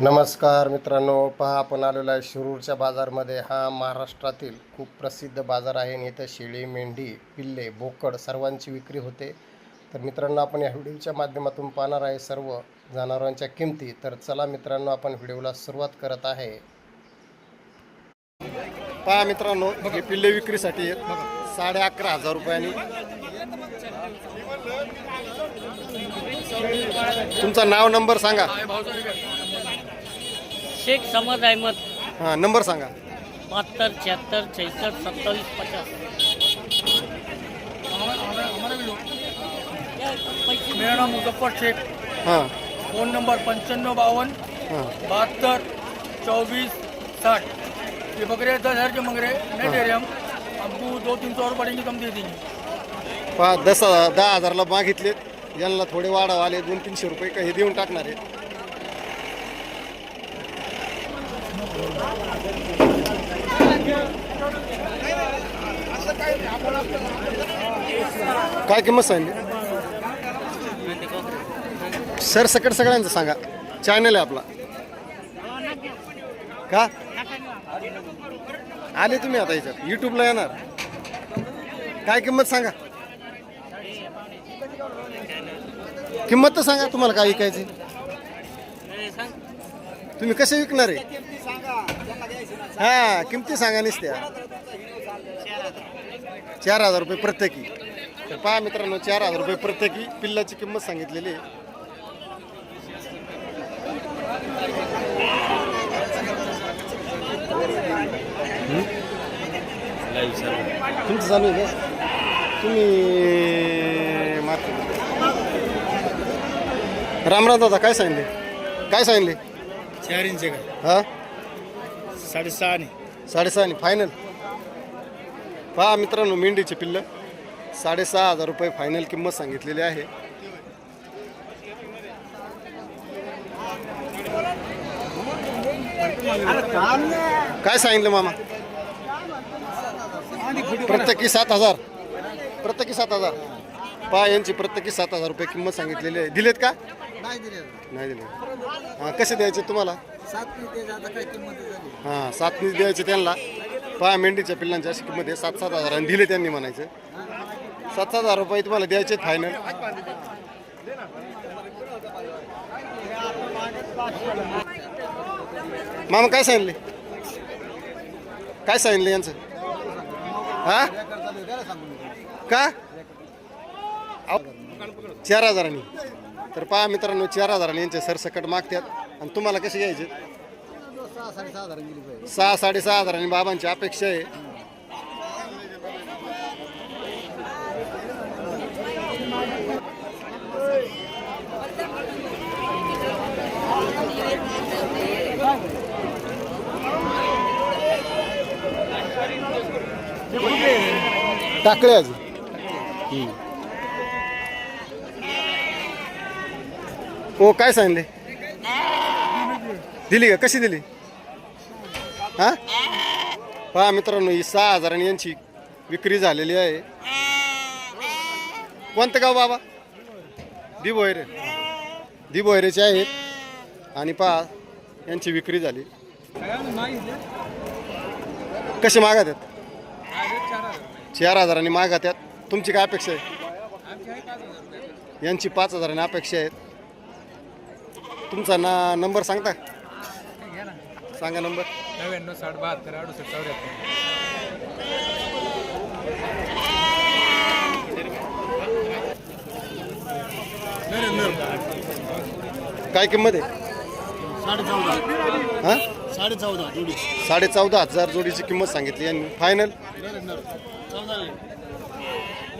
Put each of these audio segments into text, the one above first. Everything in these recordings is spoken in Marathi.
नमस्कार मित्रांनो पहा आपण आलेलो आहे शिरूरच्या बाजारमध्ये. हा महाराष्ट्रातील खूप प्रसिद्ध बाजार आहे आणि इथं शेळी मेंढी पिल्ले बोकड सर्वांची विक्री होते. तर मित्रांनो आपण या व्हिडिओच्या माध्यमातून पाहणार आहे सर्व जनावरांच्या किमती. तर चला मित्रांनो आपण व्हिडिओला सुरुवात करत आहे. पहा मित्रांनो हे पिल्ले विक्रीसाठी आहेत. साडे अकरा हजार रुपयांनी. तुमचं नाव नंबर सांगा. शेख समद अहमद. हां नंबर सांगा. बहत्तर छिहत्तर छसठ सत्तावीस पचास. मेरा नाम मुजफ्फर शेख. हां. फ़ोन नंबर पंचानवे बावन हां. बहत्तर चौबीस साठ. ये बकरे दस हज़ार के मंग रहे नहीं दे रहे हम. आपको दो तीन सौ और पड़ेंगे कम दे देंगे. पहा दस दहा हजारला मागितलेत. यांना थोडे वाढव आले दोन तीनशे रुपये काही देऊन टाकणार आहे काय किंमत सांगली? सर सकट सगळ्यांचं सांगा. चॅनल आहे आपला. का? आले तुम्ही आता याच्यात यूट्यूबला येणार. काय किंमत सांगा? किंमत तर सांगा तुम्हाला काय विकायची. तुम्ही कसे विकणार आहे? हा किमती सांगा निसत्या. चार हजार रुपये प्रत्येकी. तर पहा मित्रांनो चार हजार रुपये प्रत्येकी. पिल्लाची किंमत सांगितलेली आहे. तुमचं चालू आहे का? तुम्ही मार्केट रामराव दादा काय सांगितले? काय सांगितले? चार इंच का? हा? साडेसहा आणि साडेसहा आणि फायनल पहा मित्रांनो मेंढीचे पिल्ल. साडेसहा हजार रुपये फायनल किंमत सांगितलेली आहे. काय सांगितलं मामा? प्रत्येकी सात हजार. प्रत्येकी सात हजार. पहा यांची प्रत्येकी सात हजार रुपये किंमत सांगितलेली आहे. दिलेत का? नाही दिले नाही दिले हां कसे द्यायचे तुम्हाला? सात ते आता काय किंमत झाली. हां सात नीस द्यायचे त्यांना. पहा मेंढीच्या पिल्लांची अशी किंमत आहे. सात सात हजारांनी दिले त्यांनी म्हणायचं. सात सात हजार रुपये तुम्हाला द्यायचे फायनल मामा काय सांगितले? काय सांगितलं यांचं? हा? का? चार हजारांनी. तर पहा मित्रांनो चार हजारांनी यांचे सरसकट मागतात. आणि तुम्हाला कसे घ्यायचे? सहा साडेसहा हजार हजारांनी बाबांची अपेक्षा आहे. टाकळे अजून. हो काय सांगले? दिली का? कशी दिली? हा? पहा मित्रांनो ही सहा हजारांनी यांची विक्री झालेली आहे. कोणतं गाव बाबा? दिबोयरे दिबोयरेचे आहेत. आणि पहा यांची विक्री झाली. कसे मागत आहेत? चार हजारांनी मागत आहेत. तुमची काय अपेक्षा आहे? यांची पाच हजारांनी अपेक्षा आहेत. तुमचा ना नंबर सांगता? सांगा नंबर. नव्याण्णव साठ बहात्तर अडुसष्ट चौऱ्याहत्तर. काय किंमत आहे? साडे चौदा हां? साडे चौदा जोडी. साडे चौदा हजार जोडीची किंमत सांगितली. आणि फायनल चौदा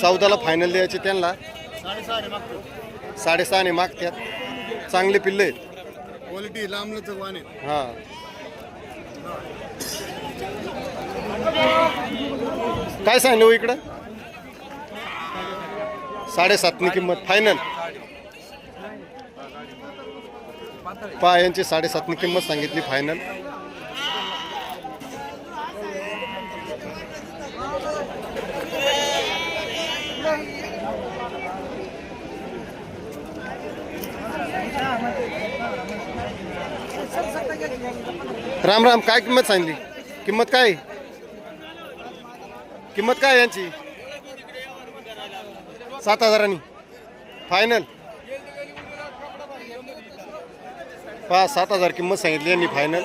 चौदाला फायनल द्यायचे त्यांना? साडेसहा मागतो. साडेसहाने मागतात. चांगले पिल्ले आहेत. क्वालिटी लांबलच वाण आहे. हां. काय सांगितलं हो इकडं? साडेसातनी किंमत. फायनल पहा यांची साडेसातनी किंमत सांगितली फायनल राम राम काय किंमत सांगली? किंमत काय? किंमत काय यांची? सात हजारांनी. फायनल पहा सात हजार किंमत सांगितली यांनी फायनल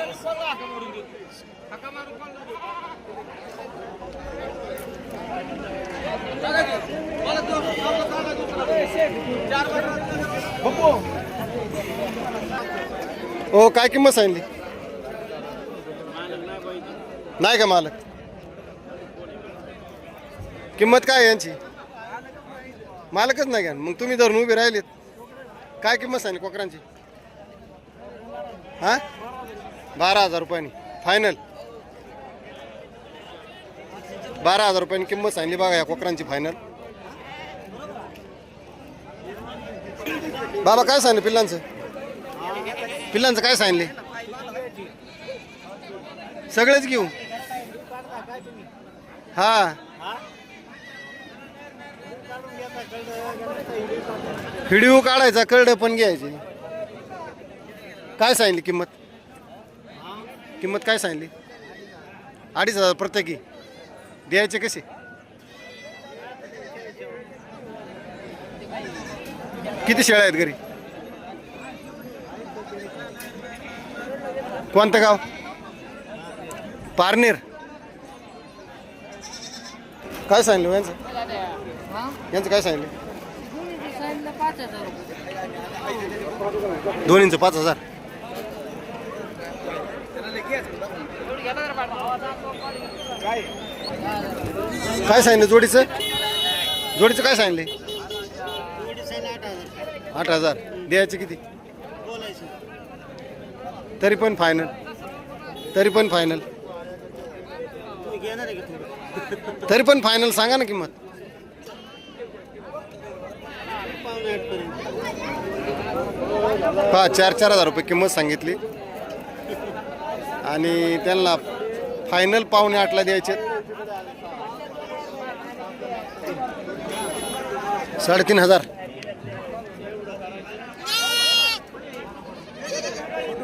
हो काय किंमत सांगली? नाही का मालक? किंमत काय आहे यांची? मालकच नाही घ्या मग तुम्ही धरून उभे राहिलेत. काय किंमत सांगली कोकरांची? हा? बारा हजार रुपयांनी. फायनल बारा हजार रुपयांनी किंमत सांगली बघा या कोकरांची फायनल बाबा काय सांगलं पिल्लांचं? पिल्लांचं काय सांगले? सगळेच घेऊ. हा. व्हिडिओ काढायचा कळडं पण घ्यायचे. काय सांगली किंमत? किंमत काय सांगली? अडीच हजार प्रत्येकी. द्यायचे कसे? किती शेळ्या आहेत घरी? कोणतं गाव? पारनेर. काय सांगलं हो यांचं? यांचं काय सांगितलं दोन्हींचं पाच हजार. काय सांगितलं जोडीचं? जोडीचं काय सांगले? आठ हजार. द्यायचे किती? तरी पण फायनल तरी पण फायनल तरी पण फायनल सांगा ना किंमत. हा चार चार हजार रुपये किंमत सांगितली. आणि त्यांना फायनल पाहुणे आठला द्यायचे. साडेतीन हजार.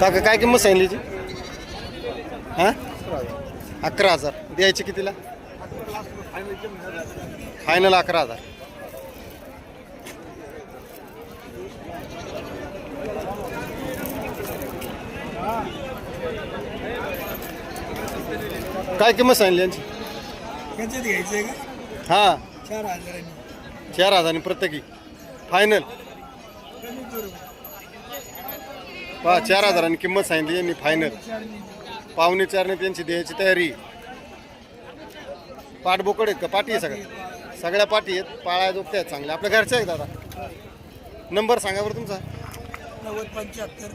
काका काय किंमत सांगितली याची? हा? अकरा हजार. द्यायचे कितीला? फायनल अकरा हजार. काय किंमत सांगली यांची? का? हा. चार हजारांनी चार हजारांनी प्रत्येकी. फायनल पहा चार हजारांनी किंमत सांगितली यांनी फायनल पावणे चारने त्यांची द्यायची तयारी. पाठ बोकड आहेत का? पाठी आहे सगळ्या. सगळ्या पाठी आहेत. पाळ्या जोगत्या आहेत चांगल्या. आपल्या घरच्या आहेत दादा. नंबर सांगा बरं तुमचा. नव्वद पंच्याहत्तर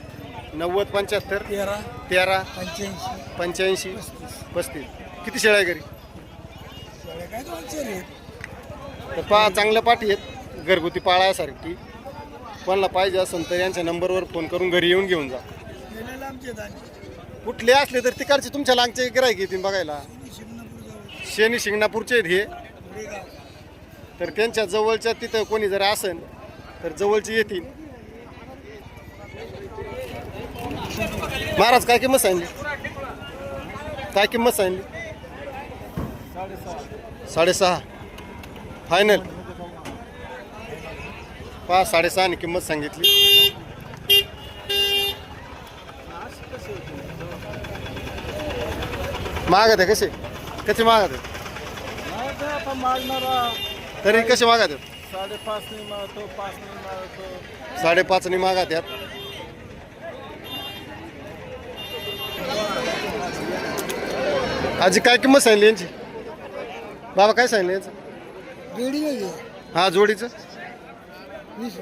नव्वद पंच्याहत्तर तेरा तेरा पंच्याऐंशी पंच्याऐंशी पस्तीस. किती शेळ्या आहे घरी? तर पहा चांगल्या पाठी आहेत. घरगुती पाळायसारखी. कोणाला पाहिजे असेल तर यांच्या नंबरवर फोन करून घरी येऊन घेऊन जा. गेलेला आमचे दाणे कुठले असले तर तिकडचे तुमच्या लांगचे गिरायक येतील बघायला. शिंगणापूर जवळ शेनी शिंगणापूरचे आहेत हे. तर त्यांच्या जवळच्या तिथं कोणी जर असेल तर जवळची येतील. महाराज काय किंमत सांगली? काय किंमत सांगली? साडेसहा. फायनल पाच साडेसहाने किंमत सांगितली. मागत आहे कसे? कसे मागत आहे मागणारा तरी कसे मागत आहेत? साडेपाच मागतो पाच मागतो. साडेपाचनी मागत आहेत. आजी काय किंमत सांगली यांची? बाबा काय सांगितलं यांचं? जोडी हा जोडीचं? वीस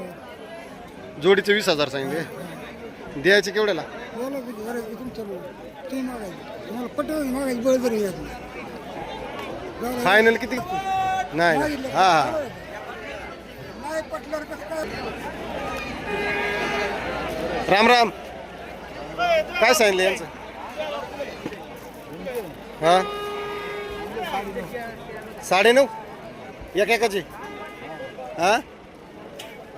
जोडीचं वीस हजार सांगितले द्यायचे केवढ्याला? बोला किती घरात तुमच्या तुम्ही मागायची. तुम्हाला पटवून मागायची बळजबरी येत नाही. फायनल किती? नाही नाही. हा हा. नाही पटल्यावर कसं काय? राम राम. काय सांगितलं यांचं? हा? साडेनऊ? एक एकाची हा?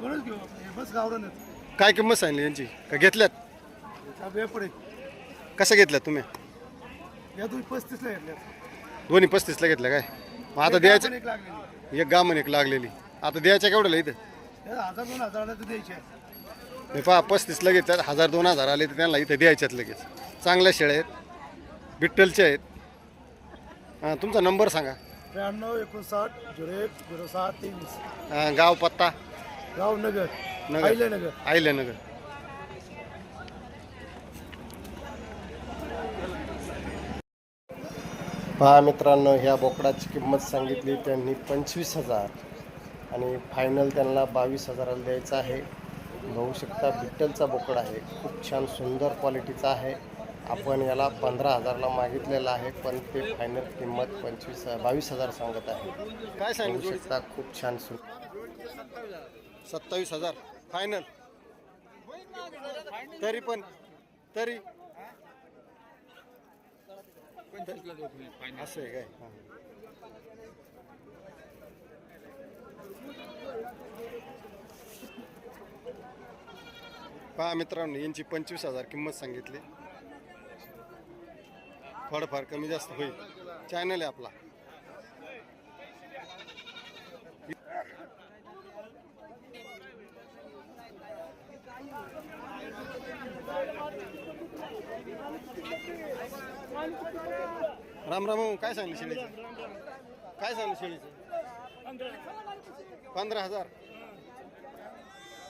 बस काय किंमत सांगली यांची? का घेतल्यात? कशा घेतल्यात तुम्ही? या तुम्ही पस्तीसला घेतल्या दोन्ही पस्तीसला घेतल्या काय? मग आता द्यायचं एक लागलेली. एक गामन एक लागलेली. आता द्यायच्या केवढ्याला इथं? हजार दोन हजाराला तर द्यायचे मी पहा पस्तीसला घेतल्यात हजार दोन हजार आले तर त्यांना इथं द्यायच्यात लगेच. चांगल्या शेळ्या आहेत बिट्टलच्या आहेत. हां तुमचा नंबर सांगा. त्र्याण्णव एकोणसाठ झिरो एक झिरो सहा तेवीस. हां, गाव पत्ता. गाव नगर. नगर अहिल्यानगर पहा मित्रांनो ह्या बोकडाची किंमत सांगितली त्यांनी पंचवीस हजार. आणि फायनल त्यांना बावीस हजाराला द्यायचं आहे. बघू शकता बिट्टलचा बोकड आहे. खूप छान सुंदर क्वालिटीचा आहे. आपण याला पंधरा हजारला मागितलेला आहे पण ते फायनल किंमत पंचवीस बावीस हजार सांगत आहे. काय सांगू शकता खूप छान सु सत्तावीस हजार. फायनल तरी पण तरी. असं आहे काय? पहा मित्रांनो यांची पंचवीस हजार किंमत सांगितली. थोडंफार कमी जास्त होईल. चॅनल आहे आपला. राम राम काय सांगली शेळीचं? काय सांगली शेळीचं? पंधरा हजार.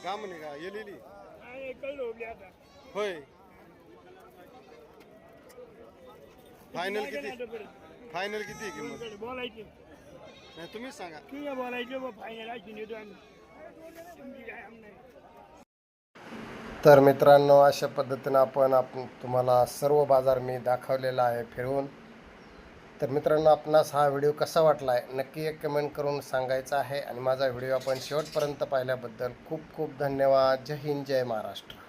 का म्हणे का? येलेली? होय. फायनल किती? फायनल किती किंमत? बोलायची नाही तुम्हीच सांगा. ठीक आहे बोलायचे मग फायनल आहे की नेतो आम्ही तर मित्रांनो अशा पद्धतीनं आपण आपण तुम्हाला सर्व बाजार मी दाखवलेला आहे फिरवून. तर मित्रांनो आपणास हा व्हिडिओ कसा वाटला आहे नक्की एक कमेंट करून सांगायचा आहे. आणि माझा व्हिडिओ आपण शेवटपर्यंत पाहिल्याबद्दल खूप खूप धन्यवाद. जय हिंद जय महाराष्ट्र.